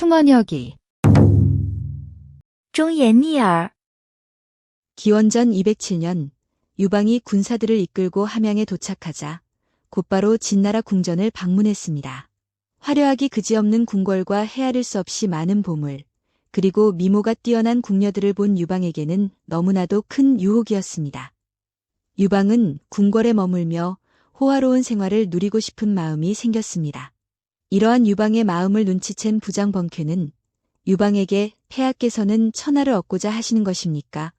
충원역이 종옌니얼 기원전 207년 유방이 군사들을 이끌고 함양에 도착하자 곧바로 진나라 궁전을 방문했습니다. 화려하기 그지없는 궁궐과 헤아릴 수 없이 많은 보물, 그리고 미모가 뛰어난 궁녀들을 본 유방에게는 너무나도 큰 유혹이었습니다. 유방은 궁궐에 머물며 호화로운 생활을 누리고 싶은 마음이 생겼습니다. 이러한 유방의 마음을 눈치챈 부장 번쾌는 유방에게 폐하께서는 천하를 얻고자 하시는 것입니까?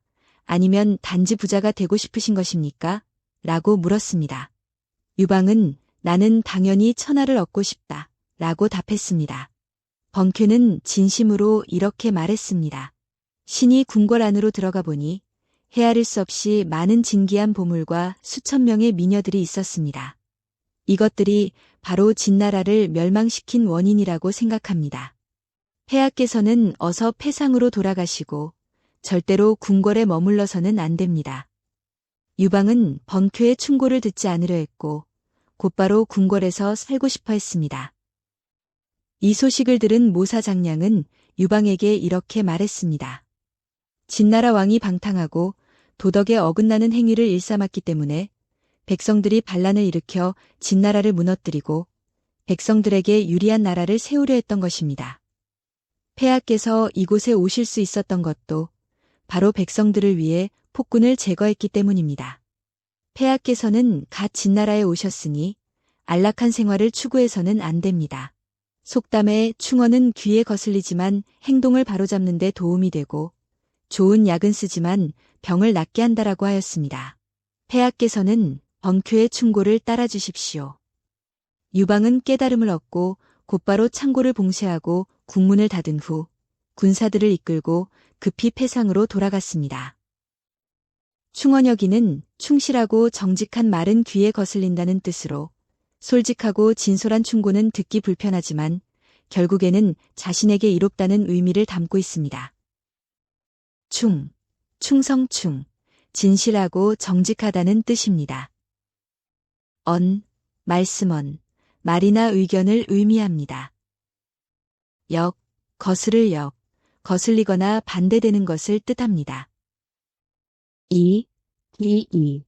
아니면 단지 부자가 되고 싶으신 것입니까? 라고 물었습니다. 유방은 나는 당연히 천하를 얻고 싶다. 라고 답했습니다. 번쾌는 진심으로 이렇게 말했습니다. 신이 궁궐 안으로 들어가 보니 헤아릴 수 없이 많은 진기한 보물과 수천 명의 미녀들이 있었습니다. 이것들이 바로 진나라를 멸망시킨 원인이라고 생각합니다. 폐하께서는 어서 폐상으로 돌아가시고 절대로 궁궐에 머물러서는 안 됩니다. 유방은 번쾌의 충고를 듣지 않으려 했고 곧바로 궁궐에서 살고 싶어 했습니다. 이 소식을 들은 모사 장량은 유방에게 이렇게 말했습니다. 진나라 왕이 방탕하고 도덕에 어긋나는 행위를 일삼았기 때문에 백성들이 반란을 일으켜 진나라를 무너뜨리고 백성들에게 유리한 나라를 세우려 했던 것입니다. 폐하께서 이곳에 오실 수 있었던 것도 바로 백성들을 위해 폭군을 제거했기 때문입니다. 폐하께서는 갓 진나라에 오셨으니 안락한 생활을 추구해서는 안 됩니다. 속담에 충언은 귀에 거슬리지만 행동을 바로잡는 데 도움이 되고 좋은 약은 쓰지만 병을 낫게 한다라고 하였습니다. 폐하께서는 번쾌의 충고를 따라주십시오. 유방은 깨달음을 얻고 곧바로 창고를 봉쇄하고 국문을 닫은 후 군사들을 이끌고 급히 폐상으로 돌아갔습니다. 충원여기는 충실하고 정직한 말은 귀에 거슬린다는 뜻으로 솔직하고 진솔한 충고는 듣기 불편하지만 결국에는 자신에게 이롭다는 의미를 담고 있습니다. 충, 충성충, 진실하고 정직하다는 뜻입니다. 언, 말씀언, 말이나 의견을 의미합니다. 역, 거스를 역, 거슬리거나 반대되는 것을 뜻합니다. 이, 이, 이,